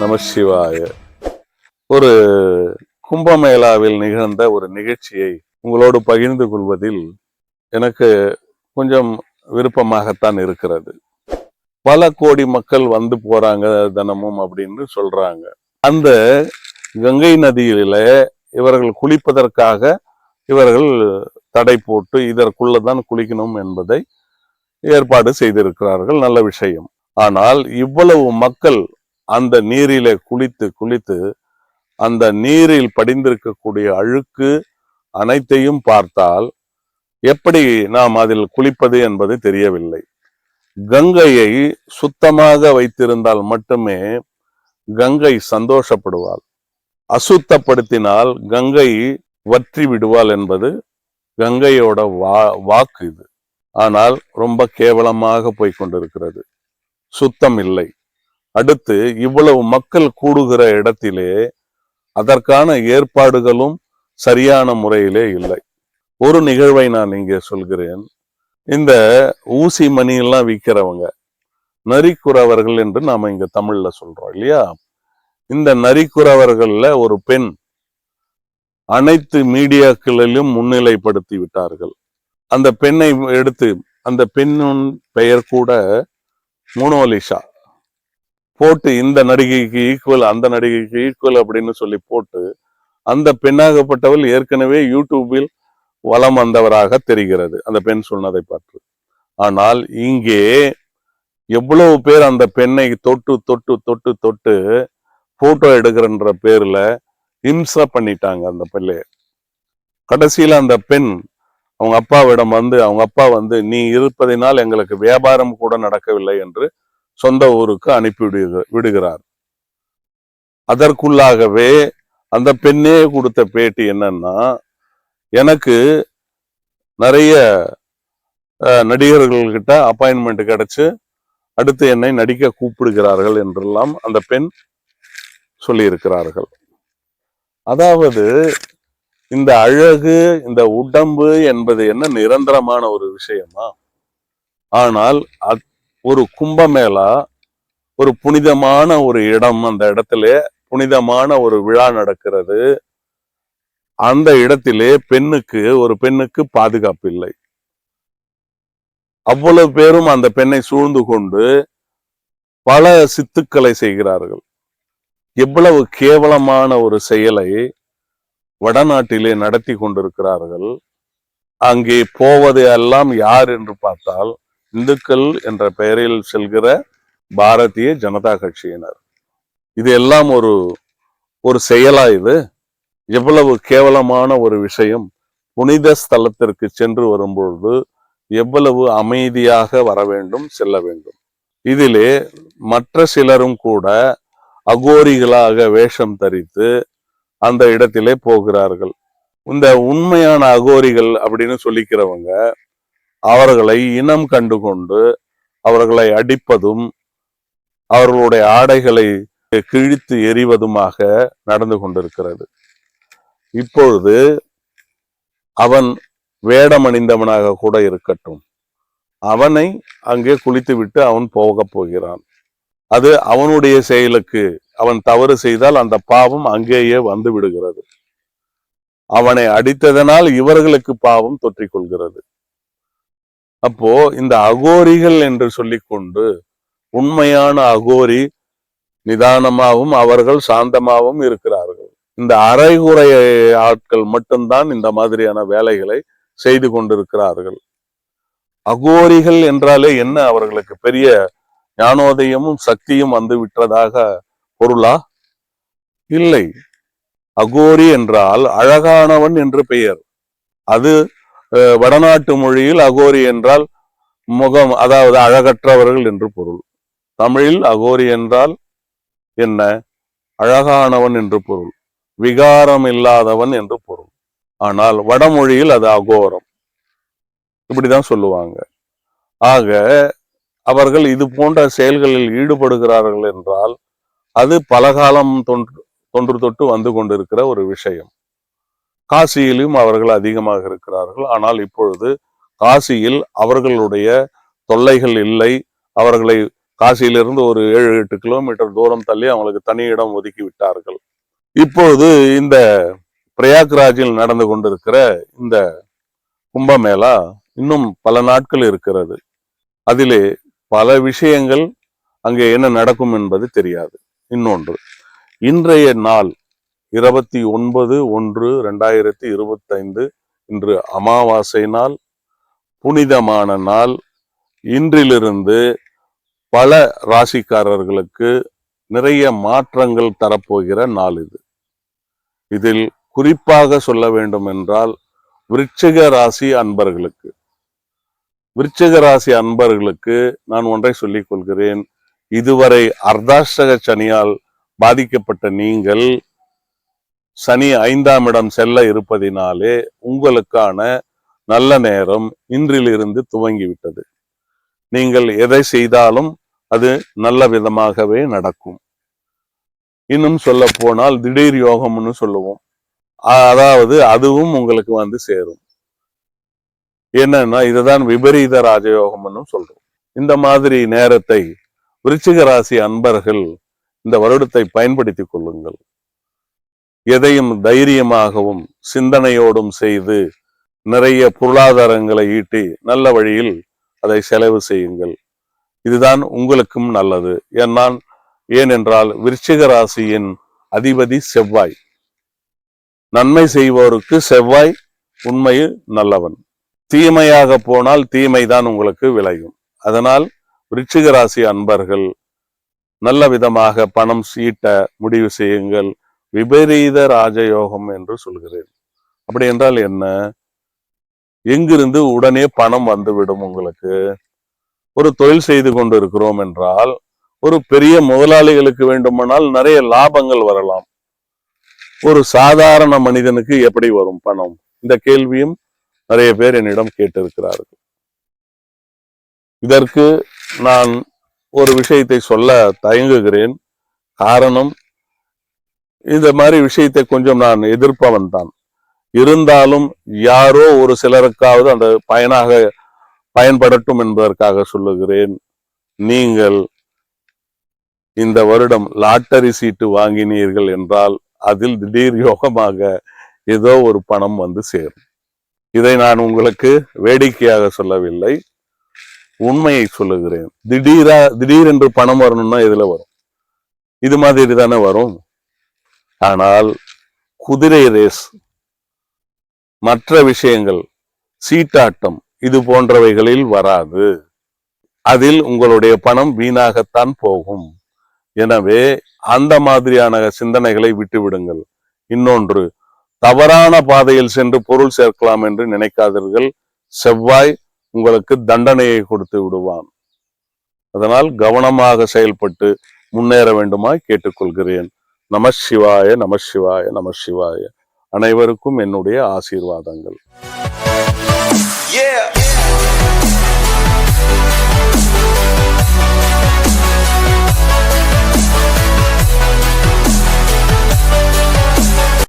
நம சிவாய. ஒரு கும்பமேளாவில் நிகழ்ந்த ஒரு நிகழ்ச்சியை உங்களோடு பகிர்ந்து கொள்வதில் எனக்கு கொஞ்சம் விருப்பமாகத்தான் இருக்கிறது. பல கோடி மக்கள் வந்து போறாங்க தினமும் அப்படின்னு சொல்றாங்க. அந்த கங்கை நதியில இவர்கள் குளிப்பதற்காக இவர்கள் தடை போட்டு இதற்குள்ளதான் குளிக்கணும் என்பதை ஏற்பாடு செய்திருக்கிறார்கள். நல்ல விஷயம். ஆனால் இவ்வளவு மக்கள் அந்த நீரிலே குளித்து குளித்து அந்த நீரில் படிந்திருக்கக்கூடிய அழுக்கு அனைத்தையும் பார்த்தால் எப்படி நாம் அதில் குளிப்பது என்பது தெரியவில்லை. கங்கையை சுத்தமாக வைத்திருந்தால் மட்டுமே கங்கை சந்தோஷப்படுவாள். அசுத்தப்படுத்தினால் கங்கை வற்றி விடுவாள் என்பது கங்கையோட வா வாக்கு இது. ஆனால் ரொம்ப கேவலமாக போய் கொண்டிருக்கிறது. சுத்தம் இல்லை. அடுத்து இவ்வளவு மக்கள் கூடுகிற இடத்திலே அதற்கான ஏற்பாடுகளும் சரியான முறையிலே இல்லை. ஒரு நிகழ்வை நான் இங்கே சொல்கிறேன். இந்த ஊசி மணியெல்லாம் விற்கிறவங்க நரிக்குறவர்கள் என்று நாம இங்க தமிழ்ல சொல்றோம் இல்லையா? இந்த நரிக்குறவர்கள்ல ஒரு பெண் அனைத்து மீடியாக்களிலும் முன்னிலைப்படுத்தி விட்டார்கள். அந்த பெண்ணை எடுத்து அந்த பெண்ணின் பெயர் கூட மோனோலிஷா போட்டு இந்த நடிகைக்கு ஈக்குவல் அந்த நடிகைக்கு ஈக்குவல் அப்படின்னு சொல்லி போட்டு அந்த பெண்ணாகப்பட்டவள் ஏற்கனவே யூடியூபில் வலம் வந்தவராக தெரிகிறது. அந்த பெண் சொன்னதை பார்த்து. ஆனால் இங்கே எவ்வளவு பேர் அந்த பெண்ணை தொட்டு தொட்டு தொட்டு தொட்டு போட்டோ எடுக்கிறன்ற பேர்ல இம்சா பண்ணிட்டாங்க அந்த பிள்ளைய. கடைசியில அந்த பெண் அவங்க அப்பாவிடம் வந்து அவங்க அப்பா வந்து நீ இருப்பதினால் எங்களுக்கு வியாபாரம் கூட நடக்கவில்லை என்று சொந்த ஊருக்கு அனுப்பி விடுகிறார். அதற்குள்ளாகவே அந்த பெண்ணே கொடுத்த பேட்டி என்னன்னா எனக்கு நிறைய நடிகர்கள்கிட்ட அப்பாயின்மெண்ட் கிடைச்சு அடுத்து என்னை நடிக்க கூப்பிடுகிறார்கள் என்றெல்லாம் அந்த பெண் சொல்லியிருக்கிறார்கள். அதாவது இந்த அழகு இந்த உடம்பு என்பது என்ன நிரந்தரமான ஒரு விஷயமா? ஆனால் ஒரு கும்பமேளா ஒரு புனிதமான ஒரு இடம் அந்த இடத்துல புனிதமான ஒரு விழா நடக்கிறது. அந்த இடத்திலே பெண்ணுக்கு ஒரு பெண்ணுக்கு பாதுகாப்பு இல்லை. அவ்வளவு பேரும் அந்த பெண்ணை சூழ்ந்து கொண்டு பல சித்துக்களை செய்கிறார்கள். எவ்வளவு கேவலமான ஒரு செயலை வடநாட்டிலே நடத்தி கொண்டிருக்கிறார்கள். அங்கே போவது எல்லாம் யார் என்று பார்த்தால் இந்துக்கள் என்ற பெயரில் செல்கிற பாரதிய ஜனதா கட்சியினர். இது எல்லாம் ஒரு ஒரு செயலா இது? எவ்வளவு கேவலமான ஒரு விஷயம். புனித ஸ்தலத்திற்கு சென்று வரும்பொழுது எவ்வளவு அமைதியாக வர வேண்டும் செல்ல வேண்டும். இதிலே மற்ற சிலரும் கூட அகோரிகளாக வேஷம் தரித்து அந்த இடத்திலே போகிறார்கள். இந்த உண்மையான அகோரிகள் அப்படின்னு சொல்லிக்கிறவங்க அவர்களை இனம் கண்டு கொண்டு அவர்களை அடிப்பதும் அவர்களுடைய ஆடைகளை கிழித்து எறிவதுமாக நடந்து கொண்டிருக்கிறது. இப்பொழுது அவன் வேடமணிந்தவனாக கூட இருக்கட்டும். அவனை அங்கே குளித்துவிட்டு அவன் போகப் போகிறான். அது அவனுடைய செயலுக்கு அவன் தவறு செய்தால் அந்த பாவம் அங்கேயே வந்து விடுகிறது. அவனை அடித்ததனால் இவர்களுக்கு பாவம் தொற்றிக்கொள்கிறது அப்போ இந்த அகோரிகள் என்று சொல்லிக்கொண்டு உண்மையான அகோரி நிதானமாகவும் அவர்கள் சாந்தமாகவும் இருக்கிறார்கள். இந்த அரைகுறை ஆட்கள் மட்டும்தான் இந்த மாதிரியான வேலைகளை செய்து கொண்டிருக்கிறார்கள். அகோரிகள் என்றாலே என்ன? அவர்களுக்கு பெரிய ஞானோதயமும் சக்தியும் வந்து விட்டதாக பொருளா? இல்லை. அகோரி என்றால் அழகானவன் என்று பெயர். அது வடநாட்டு மொழியில் அகோரி என்றால் முகம் அதாவது அழகற்றவர்கள் என்று பொருள். தமிழில் அகோரி என்றால் என்ன? அழகானவன் என்று பொருள். விகாரம் இல்லாதவன் என்று பொருள். ஆனால் வடமொழியில் அது அகோரம். இப்படிதான் சொல்லுவாங்க. ஆக அவர்கள் இது போன்ற செயல்களில் ஈடுபடுகிறார்கள் என்றால் அது பலகாலம் தொன்று தொன்று தொட்டு வந்து கொண்டிருக்கிற ஒரு விஷயம். காசியிலும் அவர்கள் அதிகமாக இருக்கிறார்கள். ஆனால் இப்பொழுது காசியில் அவர்களுடைய தொல்லைகள் இல்லை. அவர்களை காசியிலிருந்து ஒரு ஏழு எட்டு கிலோமீட்டர் தூரம் தள்ளி அவங்களுக்கு தனி இடம் ஒதுக்கி விட்டார்கள். இப்பொழுது இந்த பிரயாக்ராஜில் நடந்து கொண்டிருக்கிற இந்த கும்பமேளா இன்னும் பல நாட்கள் இருக்கிறது. அதிலே பல விஷயங்கள் அங்கே என்ன நடக்கும் என்பது தெரியாது. இன்னொன்று இன்றைய நாள் இருபத்தி ஒன்பது ஒன்று ரெண்டாயிரத்தி இருபத்தைந்து இன்று அமாவாசை நாள் புனிதமான நாள். இன்றிலிருந்து பல ராசிக்காரர்களுக்கு நிறைய மாற்றங்கள் தரப்போகிற நாள் இது. இதில் குறிப்பாக சொல்ல வேண்டும் என்றால் விருச்சிக ராசி அன்பர்களுக்கு. விருச்சிக ராசி அன்பர்களுக்கு நான் ஒன்றை சொல்லிக் கொள்கிறேன். இதுவரை அர்த்தாஷ்டக சனியால் பாதிக்கப்பட்ட நீங்கள் சனி ஐந்தாம் இடம் செல்ல இருப்பதினாலே உங்களுக்கான நல்ல நேரம் இன்றிலிருந்து துவங்கிவிட்டது. நீங்கள் எதை செய்தாலும் அது நல்ல விதமாகவே நடக்கும். இன்னும் சொல்ல போனால் திடீர் யோகம்னு சொல்லுவோம். அதாவது அதுவும் உங்களுக்கு வந்து சேரும். என்னன்னா இதுதான் விபரீத ராஜயோகம்னு சொல்றோம். இந்த மாதிரி நேரத்தை விருச்சிக ராசி அன்பர்கள் இந்த வருடத்தை பயன்படுத்திக் கொள்ளுங்கள். எதையும் தைரியமாகவும் சிந்தனையோடும் செய்து நிறைய பொருளாதாரங்களை ஈட்டி நல்ல வழியில் அதை செலவு செய்யுங்கள். இதுதான் உங்களுக்கும் நல்லது. ஏன்னால் ஏனென்றால் விருச்சிக ராசியின் அதிபதி செவ்வாய். நன்மை செய்வோருக்கு செவ்வாய் உண்மையில் நல்லவன். தீமையாக போனால் தீமைதான் உங்களுக்கு விளையும். அதனால் விருச்சிக ராசி அன்பர்கள் நல்ல விதமாக பணம் சீட்ட முடிவு செய்யுங்கள். விபரீத ராஜயோகம் என்று சொல்கிறேன். அப்படி என்றால் என்ன? எங்கிருந்து உடனே பணம் வந்துவிடும் உங்களுக்கு? ஒரு தொழில் செய்து கொண்டு இருக்கிறோம் என்றால் ஒரு பெரிய முதலாளிகளுக்கு வேண்டுமானால் நிறைய லாபங்கள் வரலாம். ஒரு சாதாரண மனிதனுக்கு எப்படி வரும் பணம்? இந்த கேள்வியும் நிறைய பேர் என்னிடம் கேட்டிருக்கிறார்கள். இதற்கு நான் ஒரு விஷயத்தை சொல்ல தயங்குகிறேன். காரணம் இந்த மாதிரி விஷயத்தை கொஞ்சம் நான் எதிர்ப்பவன் தான். இருந்தாலும் யாரோ ஒரு சிலருக்காவது அந்த பயனாக பயன்படட்டும் என்பதற்காக சொல்லுகிறேன். நீங்கள் இந்த வருடம் லாட்டரி சீட்டு வாங்கினீர்கள் என்றால் அதில் திடீர் யோகமாக ஏதோ ஒரு பணம் வந்து சேரும். இதை நான் உங்களுக்கு வேடிக்கையாக சொல்லவில்லை. உண்மையை சொல்லுகிறேன். திடீரா திடீரென்று பணம் வரணும்னா இதுல வரும்? இது மாதிரி தானே வரும்? ஆனால் குதிரை ரேஸ் மற்ற விஷயங்கள் சீட்டாட்டம் இது போன்றவைகளில் வராது. அதில் உங்களுடைய பணம் வீணாகத்தான் போகும். எனவே அந்த மாதிரியான சிந்தனைகளை விட்டுவிடுங்கள். இன்னொன்று தவறான பாதையில் சென்று பொருள் சேர்க்கலாம் என்று நினைக்காதீர்கள். செவ்வாய் உங்களுக்கு தண்டனையை கொடுத்து விடுவான். அதனால் கவனமாக செயல்பட்டு முன்னேற வேண்டுமாய் கேட்டுக்கொள்கிறேன். நம சிவாய நம சிவாய நம சிவாய அனைவருக்கும் என்னுடைய ஆசீர்வாதங்கள் Yeah.